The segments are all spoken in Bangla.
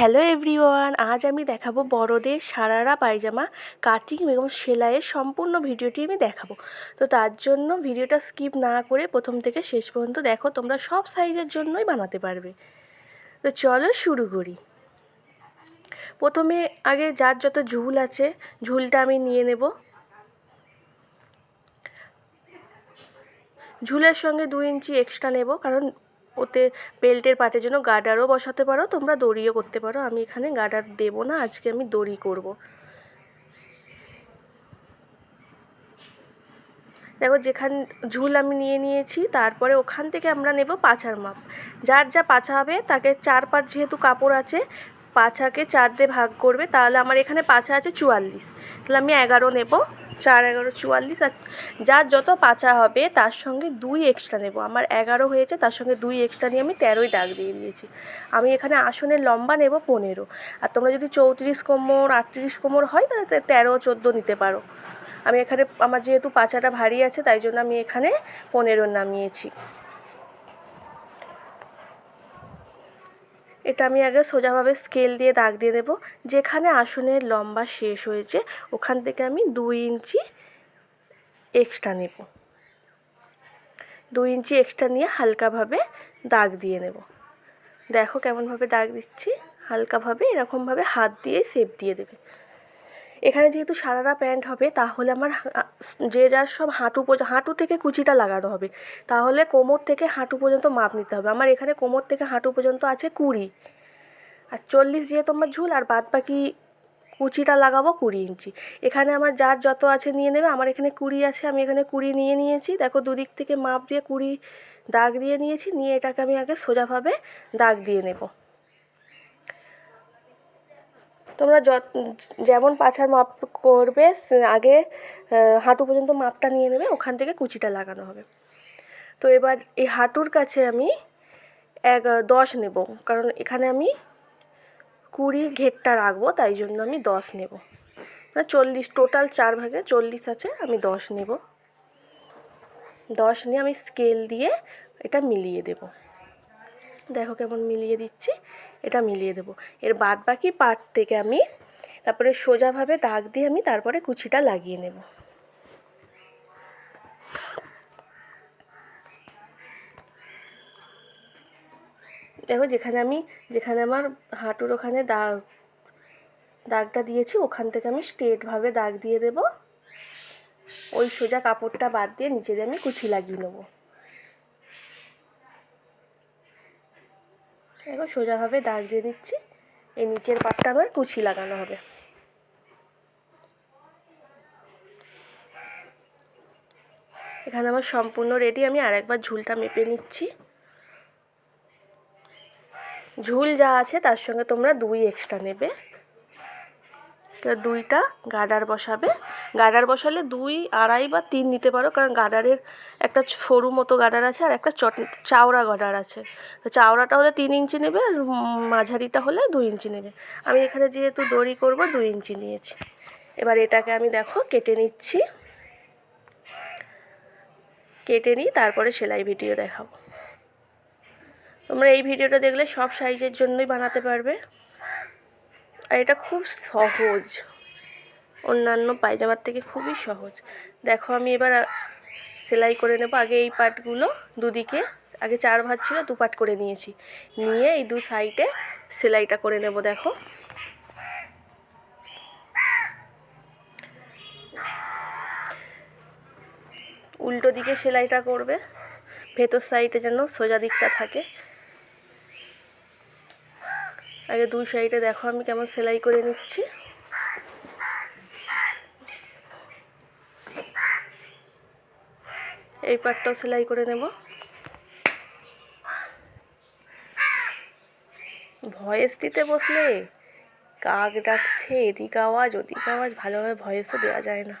হ্যালো এভরিওয়ান, আজ আমি দেখাবো বড়দের সারারা পায়জামা, কাটিং এবং সেলাইয়ের সম্পূর্ণ ভিডিওটি আমি দেখাবো। তো তার জন্য ভিডিওটা স্কিপ না করে প্রথম থেকে শেষ পর্যন্ত দেখো, তোমরা সব সাইজের জন্যই বানাতে পারবে। তো চলো শুরু করি। প্রথমে আগে যার যত ঝুল আছে, ঝুলটা আমি নিয়ে নেব। ঝুলের সঙ্গে দু ইঞ্চি এক্সট্রা নেব, কারণ ওতে বেল্টের পাটের জন্য গার্ডারও বসাতে পারো, তোমরা দড়িও করতে পারো। আমি এখানে গার্ডার দেব না, আজকে আমি দড়ি করব। দেখো, যেখান ঝুল আমি নিয়ে নিয়েছি, তারপরে ওখান থেকে আমরা নেব পাছার মাপ। যার যা পাছা হবে, তাকে চার পাট যেহেতু কাপড় আছে পাছাকে চার দিয়ে ভাগ করবে, তাহলে আমার এখানে পাছা আছে চুয়াল্লিশ। তাহলে আমি এগারো নেব, চার, এগারো, চুয়াল্লিশ, আর যার যত পাচা হবে, তার সঙ্গে দুই এক্সট্রা নেব। আমার এগারো হয়েছে, তার সঙ্গে দুই এক্সট্রা নিয়ে আমি তেরোই দাগ দিয়ে দিয়েছি। আমি এখানে আসনের লম্বা নেব পনেরো। আর তোমরা যদি চৌত্রিশ কোমর, আটত্রিশ কোমর হয়, তাহলে তেরো, চোদ্দ নিতে পারো। আমি এখানে, আমার যেহেতু পাচাটা ভারী আছে, তাই জন্য আমি এখানে পনেরো নামিয়েছি। এটা আমি আগে সোজাভাবে স্কেল দিয়ে দাগ দিয়ে দেবো। যেখানে আসনের লম্বা শেষ হয়েছে, ওখান থেকে আমি দুই ইঞ্চি এক্সট্রা নেব। দুই ইঞ্চি এক্সট্রা নিয়ে হালকাভাবে দাগ দিয়ে নেব। দেখো কেমনভাবে দাগ দিচ্ছি, হালকাভাবে, এরকমভাবে হাত দিয়ে সেপ দিয়ে দেবে। এখানে যেহেতু সারারা প্যান্ট হবে, তাহলে আমার যে যার সব হাঁটু হাঁটু থেকে কুচিটা লাগানো হবে। তাহলে কোমর থেকে হাঁটু পর্যন্ত মাপ নিতে হবে। আমার এখানে কোমর থেকে হাঁটু পর্যন্ত আছে কুড়ি। আর চল্লিশ যেহেতু আমার ঝুল, আর বাদ বাকি কুচিটা লাগাবো কুড়ি ইঞ্চি। এখানে আমার যার যত আছে নিয়ে নেবে, আমার এখানে কুড়ি আছে, আমি এখানে কুড়ি নিয়ে নিয়েছি। দেখো, দুদিক থেকে মাপ দিয়ে কুড়ি দাগ দিয়ে নিয়েছি, নিয়ে এটাকে আমি আগে সোজাভাবে দাগ দিয়ে নেব। তোমরা যত, যেমন পাছার মাপ করবে আগে হাঁটু পর্যন্ত মাপটা নিয়ে নেবে, ওখান থেকে কুচিটা লাগানো হবে। তো এবার এই হাঁটুর কাছে আমি এক, দশ নেব, কারণ এখানে আমি কুড়ি ঘেরটা রাখব, তাই জন্য আমি দশ নেব। মানে চল্লিশ, টোটাল চার ভাগে চল্লিশ আছে, আমি দশ নেব। দশ নিয়ে আমি স্কেল দিয়ে এটা মিলিয়ে দেব। দেখো কেমন মিলিয়ে দিচ্ছি। এটা মিলিয়ে দেবো। এর বাদ বাকি পার্ট থেকে আমি তারপরে সোজাভাবে দাগ দিয়ে আমি তারপরে কুচিটা লাগিয়ে নেব। দেখো যেখানে আমি, যেখানে আমার হাঁটুর ওখানে দাগ, দাগটা দিয়েছি, ওখান থেকে আমি স্ট্রেটভাবে দাগ দিয়ে দেব। ওই সোজা কাপড়টা বাদ দিয়ে নিচে দিয়ে আমি কুচি লাগিয়ে নেব। এবার সোজাভাবে দাগ দিয়ে দিচ্ছি। এই নিচের পাটটা আবার কুচি লাগানো হবে। এখানে আমার সম্পূর্ণ রেডি আমি আরেকবার ঝুলটা মেপে নিচ্ছি। ঝুল যা আছে তার সঙ্গে তোমরা দুই এক্সট্রা নেবে। দুইটা গার্ডার বসাবে। গার্ডার বসালে দুই, আড়াই বা তিন নিতে পারো, কারণ গার্ডারের একটা সরু মতো গার্ডার আছে আর একটা চট, চাওড়া গার্ডার আছে। তো চাওড়াটা হলে তিন ইঞ্চি নেবে আর মাঝারিটা হলে দুই ইঞ্চি নেবে। আমি এখানে যেহেতু দড়ি করব, দুই ইঞ্চি নিয়েছি। এবার এটাকে আমি দেখো, কেটে নিচ্ছি। কেটে নিই তারপরে সেলাই ভিডিও দেখাবো। তোমরা এই ভিডিওটা দেখলে সব সাইজের জন্যই বানাতে পারবে। আর এটা খুব সহজ। অন্যান্য পায়জামার থেকে খুবই সহজ। দেখো, আমি এবার সেলাই করে নেব। আগে এই পাটগুলো দুদিকে, আগে চার ভাত ছিল, দু পাট করে নিয়েছি। নিয়ে এই দু সাইডে সেলাইটা করে নেব, দেখো। উল্টো দিকে সেলাইটা করবে। ভেতর সাইডে যেন সোজা দিকটা থাকে। আগে দুই সাইডে দেখো আমি কেমন সেলাই করে নিচ্ছি। এই পাটটাও সেলাই করে নেব। ভয়েস দিতে বসলে কাক ডাকছে, এদিক আওয়াজ, ওদিক আওয়াজ, ভালোভাবে ভয়েসও দেওয়া যায় না।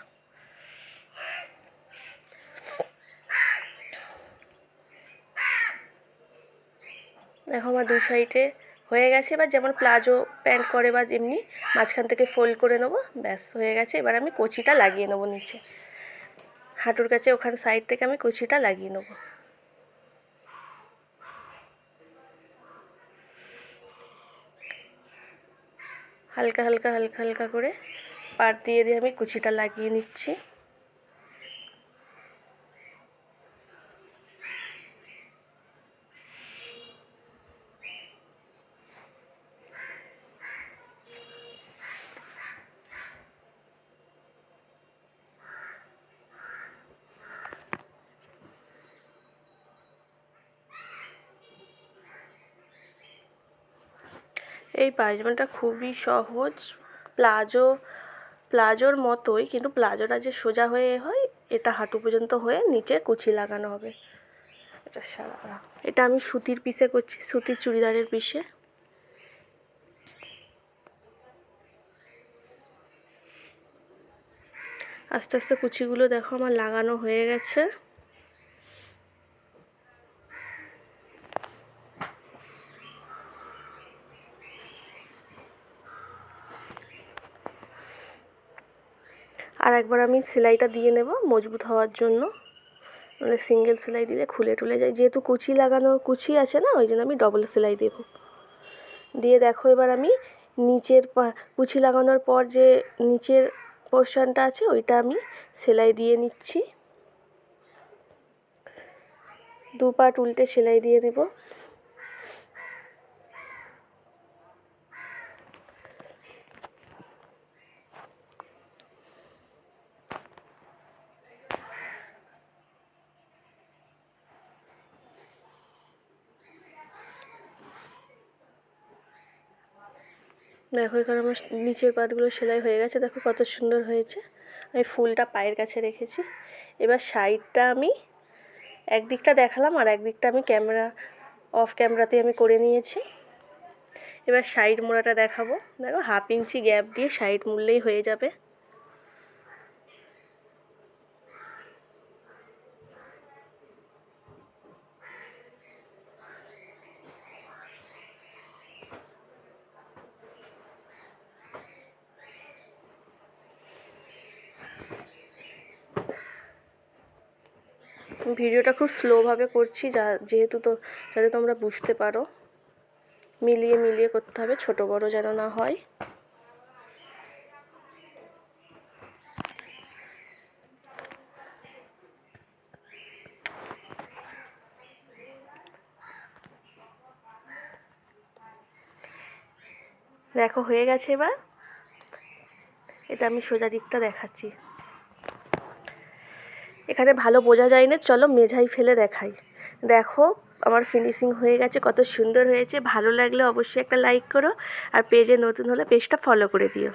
দেখো আমার দু সাইডে হয়ে গেছে, এবার যেমন প্লাজো প্যান্ট করে বা এমনি মাঝখান থেকে ফোল্ড করে নেব, ব্যাস হয়ে গেছে। এবার আমি কচিটা লাগিয়ে নেব নিচে। হাঁটুর কাছে ওখান সাইড থেকে আমি কুচিটা লাগিয়ে নেব। হালকা হালকা হালকা হালকা করে পাট দিয়ে দিয়ে আমি কুচিটা লাগিয়ে নিচ্ছি। এই পায়জামাটা খুবই সহজ। প্লাজো, প্লাজোর মতোই, কিন্তু প্লাজোটা যে সোজা হয়ে হয়, এটা হাঁটু পর্যন্ত হয়ে নিচে কুচি লাগানো হবে। এটা সারা এটা আমি সুতির পিসে করছি, সুতির চুড়িদারের পিসে আস্তে আস্তে কুচিগুলো দেখো, আমার লাগানো হয়ে গেছে। আর একবার আমি সেলাইটা দিয়ে নেব মজবুত হওয়ার জন্য। মানে সিঙ্গেল সেলাই দিলে খুলে টুলে যায়। যেহেতু কুচি লাগানো, কুচি আছে না, ওই জন্য আমি ডবল সেলাই দেব। দিয়ে দেখো এবার আমি নিচের কুচি লাগানোর পর যে নিচের পোর্শনটা আছে, ওইটা আমি সেলাই দিয়ে নিচ্ছি। দু পাট উল্টে সেলাই দিয়ে দেবো দেখো, এখানে আমার নিচের পাতগুলো সেলাই হয়ে গেছে। দেখো কত সুন্দর হয়েছে। আমি ফুলটা পায়ের কাছে রেখেছি। এবার সাইডটা আমি একদিকটা দেখালাম আর একদিকটা আমি ক্যামেরা, অফ ক্যামেরাতে আমি করে নিয়েছি। এবার সাইড মোড়াটা দেখাবো। দেখো, হাফ ইঞ্চি গ্যাপ দিয়ে সাইড মুড়লেই হয়ে যাবে। ভিডিওটা খুব স্লোভাবে করছি, যা যেহেতু তো, যাতে তোমরা বুঝতে পারো। মিলিয়ে মিলিয়ে করতে হবে, ছোট বড় যেন না হয়। দেখো, হয়ে গেছে এবার। এটা আমি সোজা দিকটা দেখাচ্ছি। এখানে ভালো বোঝা যায় না, চলো মেঝাই ফেলে দেখাই। দেখো, আমার ফিনিশিং হয়ে গেছে, কত সুন্দর হয়েছে, ভালো লাগলে অবশ্যই একটা লাইক করো, আর পেজে নতুন হলে পেজটা ফলো করে দিও।